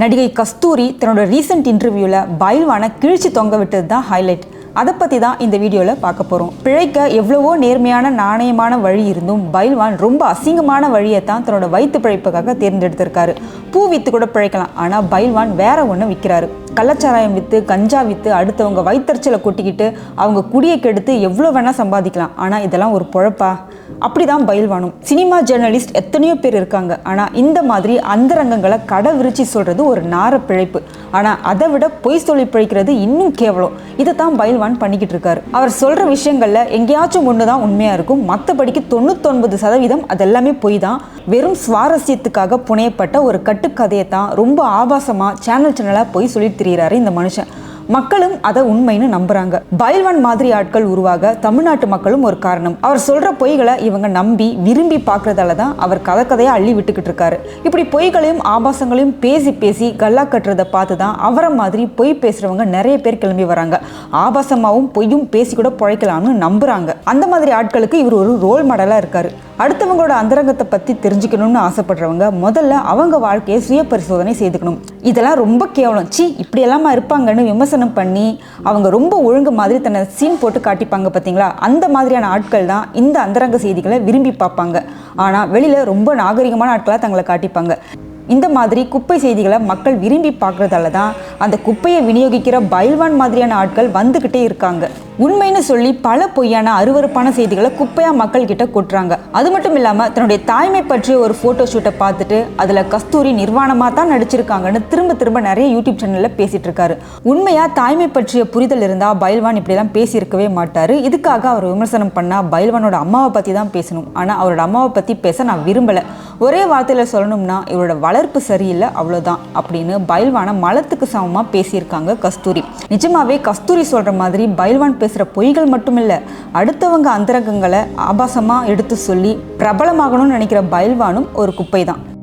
நடிகை கஸ்தூரி தன்னோட ரீசெண்ட் இன்டர்வியூவில் பயில்வான கிழிச்சு தொங்க விட்டது தான் ஹைலைட் அதை பற்றி தான் இந்த வீடியோவில் பார்க்க போகிறோம் பிழைக்க எவ்வளவோ நேர்மையான நாணயமான வழி இருந்தும் பயில்வான் ரொம்ப அசிங்கமான வழியை தான் தன்னோட வயிற்று பிழைப்புக்காக தேர்ந்தெடுத்திருக்காரு. பூ வித்து கூட பிழைக்கலாம் ஆனால் பைல்வான் வேற ஒன்று விற்கிறாரு கள்ளச்சாராயம் விற்று கஞ்சா விற்று அடுத்தவங்க வயிற்றுச்சலை கொட்டிக்கிட்டு அவங்க குடியை கெடுத்து எவ்வளோ வேணால் சம்பாதிக்கலாம். ஆனால் இதெல்லாம் ஒரு பொழப்பா? அப்படிதான் பயில்வானும் சினிமா ஜேர்னலிஸ்ட் எத்தனையோ பேர் இருக்காங்க. ஆனால் இந்த மாதிரி அந்தரங்கங்களை கடை விரிச்சு சொல்கிறது ஒரு நார பிழைப்பு. ஆனால் அதை விட பொய் சொல்லி பிழைக்கிறது இன்னும் கேவலம். இதை தான் பயில்வான் பண்ணிக்கிட்டு இருக்காரு. அவர் சொல்கிற விஷயங்களில் எங்கேயாச்சும் ஒன்று தான் உண்மையாக இருக்கும். மற்றபடிக்கு தொண்ணூத்தொன்பது சதவீதம் அதெல்லாமே பொய் தான் வெறும் சுவாரஸ்யத்துக்காக புனையப்பட்ட ஒரு கட்டுக்கதையை தான் ரொம்ப ஆபாசமாக சேனல் சேனலாக பொய் சொல்லி திரியிறாரு இந்த மனுஷன். மக்களும் அதை உண்மைன்னு நம்புறாங்க. பயல்வன் மாதிரி ஆட்கள் உருவாக தமிழ்நாட்டு மக்களும் ஒரு காரணம். அவர் சொல்ற பொய்களை இவங்க நம்பி விரும்பி பார்க்கறதால தான் அவர் கதை கதையை அள்ளி விட்டுக்கிட்டு இருக்காரு. இப்படி பொய்களையும் ஆபாசங்களையும் பேசி பேசி கல்லா கட்டுறதை பார்த்து தான் அவரை மாதிரி பொய் பேசுறவங்க நிறைய பேர் கிளம்பி வராங்க. ஆபாசமாகவும் பொய்யும் பேசி கூட பிழைக்கலாம்னு நம்புறாங்க. அந்த மாதிரி ஆட்களுக்கு இவர் ஒரு ரோல் மாடலா இருக்காரு. அடுத்தவங்களோட அந்தரங்கத்தை பற்றி தெரிஞ்சுக்கணும்னு ஆசைப்படுறவங்க முதல்ல அவங்க வாழ்க்கையை சுய பரிசோதனை செய்துக்கணும். இதெல்லாம் ரொம்ப கேவலம். சி இப்படியெல்லாமா இருப்பாங்கன்னு விமர்சனம் பண்ணி அவங்க ரொம்ப ஒழுங்கு மாதிரி தன்னை சீன் போட்டு காட்டிப்பாங்க பார்த்தீங்களா? அந்த மாதிரியான ஆட்கள் தான் இந்த அந்தரங்க செய்திகளை விரும்பி பார்ப்பாங்க. ஆனால் வெளியில் ரொம்ப நாகரிகமான ஆட்களாக தங்களை காட்டிப்பாங்க. இந்த மாதிரி குப்பை செய்திகளை மக்கள் விரும்பி பார்க்குறதால தான் அந்த குப்பையை விநியோகிக்கிற பயில்வான் மாதிரியான ஆட்கள் வந்துக்கிட்டே இருக்காங்க. உண்மைன்னு சொல்லி பல பொய்யான அருவருப்பான செய்திகளை குப்பையாக மக்கள் கிட்ட கொட்டுறாங்க. அது மட்டும் இல்லாமல் தன்னுடைய தாய்மை பற்றிய ஒரு ஃபோட்டோ ஷூட்டை பார்த்துட்டு அதில் கஸ்தூரி நிர்வாணமாக தான் நடிச்சிருக்காங்கன்னு திரும்ப திரும்ப நிறைய யூடியூப் சேனலில் பேசிகிட்டு இருக்காரு. உண்மையாக தாய்மை பற்றிய புரிதல் இருந்தால் பயில்வான் இப்படிலாம் பேசியிருக்கவே மாட்டார். இதுக்காக அவர் விமர்சனம் பண்ணால் பயில்வானோட அம்மாவை பற்றி தான் பேசணும். ஆனால் அவரோட அம்மாவை பற்றி பேச நான் விரும்பலை. ஒரே வார்த்தையில் சொல்லணும்னா இவரோட வளர்ப்பு சரியில்லை அவ்வளோதான் அப்படின்னு பைல்வானை மலத்துக்கு சமமாக பேசியிருக்காங்க கஸ்தூரி. நிஜமாவே கஸ்தூரி சொல்கிற மாதிரி பைல்வான் பேசுகிற பொய்கள் மட்டும் இல்லை அடுத்தவங்க அந்தரங்கங்களை ஆபாசமாக எடுத்து சொல்லி பிரபலமாகணும்னு நினைக்கிற பயில்வானும் ஒரு குப்பை தான்